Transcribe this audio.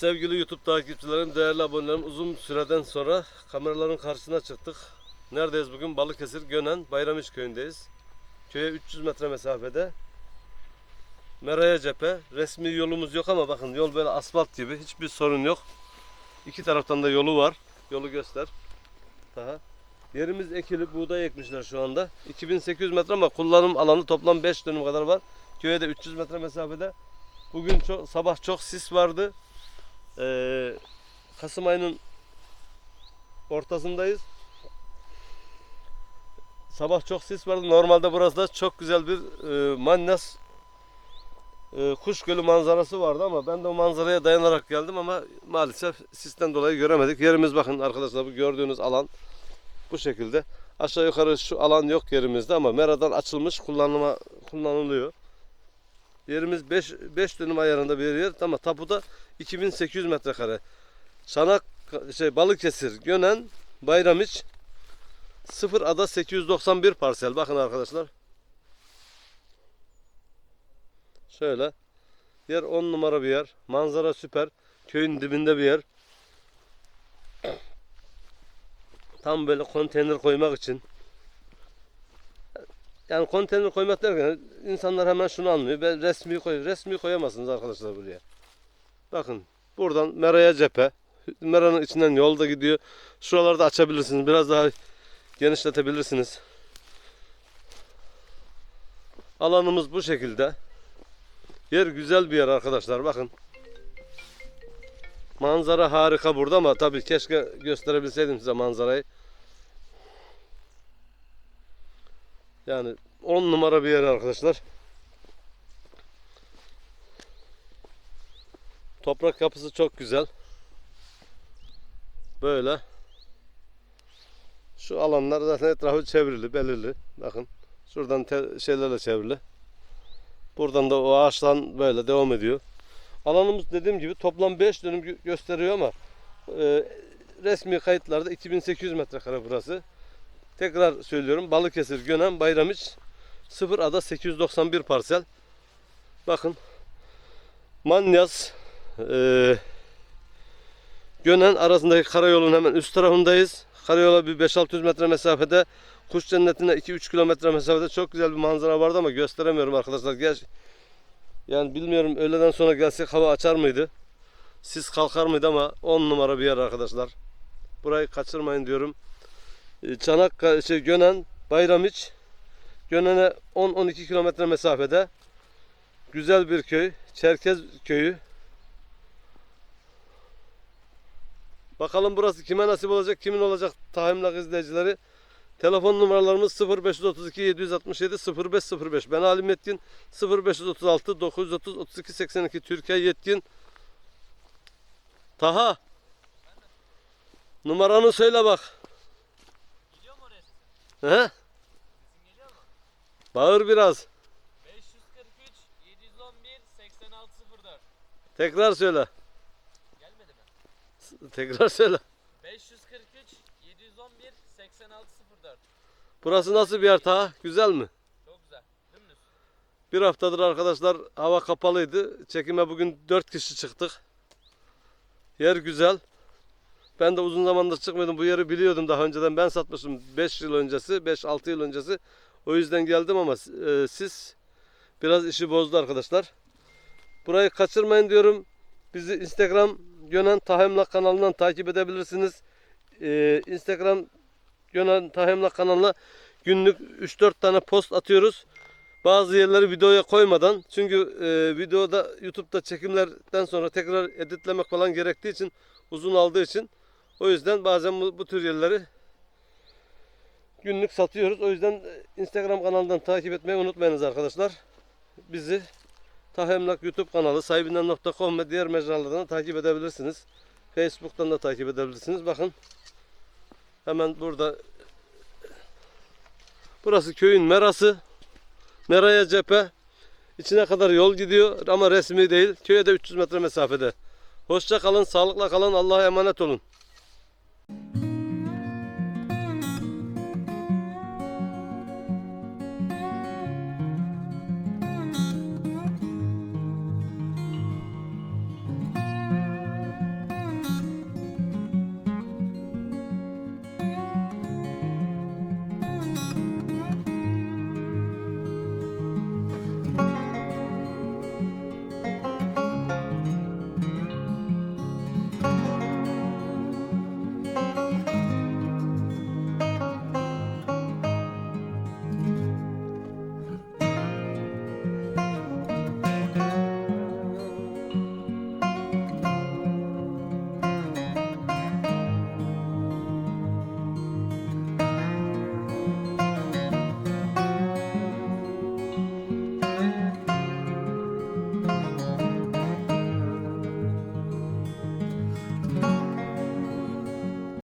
Sevgili YouTube takipçilerim, değerli abonelerim uzun süreden sonra kameraların karşısına çıktık. Neredeyiz bugün? Balıkesir Gönen Bayramiç köyündeyiz. Köye 300 metre mesafede. Meraya cephe. Resmi yolumuz yok ama bakın yol böyle asfalt gibi. Hiçbir sorun yok. İki taraftan da yolu var. Yolu göster. Daha. Yerimiz ekili buğday ekmişler şu anda. 2800 metre ama kullanım alanı toplam 5 dönüm kadar var. Köye de 300 metre mesafede. Bugün çok, sabah çok sis vardı. Ee, Kasım ayının ortasındayız. Sabah çok sis vardı. Normalde burası da çok güzel bir e, Mannas e, kuş gölü manzarası vardı ama ben de o manzaraya dayanarak geldim ama maalesef sisten dolayı göremedik. Yerimiz bakın arkadaşlar bu gördüğünüz alan bu şekilde. Aşağı yukarı şu alan yok yerimizde ama meradan açılmış kullanıma kullanılıyor. Yerimiz 5 5 dönüm ayarında bir yer ama tapuda 2800 metrekare. Çanak şey Balıkesir, Gönen, Bayramiç 0 ada 891 parsel. Bakın arkadaşlar. Şöyle. Yer 10 numara bir yer. Manzara süper. Köyün dibinde bir yer. Tam böyle konteyner koymak için. Yani konteyner koymak derken insanlar hemen şunu anlıyor. Ben resmi koy, resmi koyamazsınız arkadaşlar buraya. Bakın buradan Mera'ya cephe. Mera'nın içinden yol da gidiyor. Şuralarda açabilirsiniz. Biraz daha genişletebilirsiniz. Alanımız bu şekilde. Yer güzel bir yer arkadaşlar. Bakın. Manzara harika burada ama tabii keşke gösterebilseydim size manzarayı. Yani 10 numara bir yer arkadaşlar. Toprak yapısı çok güzel. Böyle. Şu alanlar zaten etrafı çevrili, belirli. Bakın. Şuradan şeylerle çevrili. Buradan da o ağaçtan böyle devam ediyor. Alanımız dediğim gibi toplam 5 dönüm gö- gösteriyor ama e, resmi kayıtlarda 2800 metrekare burası. Tekrar söylüyorum. Balıkesir, Gönen, Bayramiç 0 ada 891 parsel. Bakın. Manyas e, Gönen arasındaki karayolun hemen üst tarafındayız. Karayol'a bir 5-600 metre mesafede Kuş cennetine 2-3 kilometre mesafede çok güzel bir manzara vardı ama gösteremiyorum arkadaşlar. Gel, yani bilmiyorum öğleden sonra gelsek hava açar mıydı? Sis kalkar mıydı ama 10 numara bir yer arkadaşlar. Burayı kaçırmayın diyorum. Ee, Çanak şey Gönen Bayramiç Gönen'e 10-12 kilometre mesafede güzel bir köy. Çerkez köyü. Bakalım burası kime nasip olacak, kimin olacak tahimlak izleyicileri. Telefon numaralarımız 0532 767 0505. Ben Halim Yetkin 0536 930 32 82 Türkiye Yetkin. Taha. Numaranı söyle bak. He? Bağır biraz. 543 711 8604. Tekrar söyle. Gelmedi mi? Tekrar söyle. 543 711 8604. Burası nasıl bir yer Taha? Güzel mi? Çok güzel. Dümdüz. Bir haftadır arkadaşlar hava kapalıydı. Çekime bugün 4 kişi çıktık. Yer güzel. Ben de uzun zamandır çıkmadım. Bu yeri biliyordum daha önceden. Ben satmışım 5 yıl öncesi, 5-6 yıl öncesi. O yüzden geldim ama e, siz biraz işi bozdu arkadaşlar. Burayı kaçırmayın diyorum. Bizi Instagram Gönen Tahemlak kanalından takip edebilirsiniz. E, Instagram Gönen Tahemlak kanalına günlük 3-4 tane post atıyoruz. Bazı yerleri videoya koymadan çünkü e, videoda YouTube'da çekimlerden sonra tekrar editlemek falan gerektiği için uzun aldığı için o yüzden bazen bu, bu tür yerleri günlük satıyoruz. O yüzden e, Instagram kanalından takip etmeyi unutmayınız arkadaşlar. Bizi Tahemlak YouTube kanalı sahibinden.com ve diğer mecralardan takip edebilirsiniz. Facebook'tan da takip edebilirsiniz. Bakın hemen burada burası köyün merası. Meraya cephe. İçine kadar yol gidiyor ama resmi değil. Köye de 300 metre mesafede. Hoşça kalın, sağlıkla kalın. Allah'a emanet olun.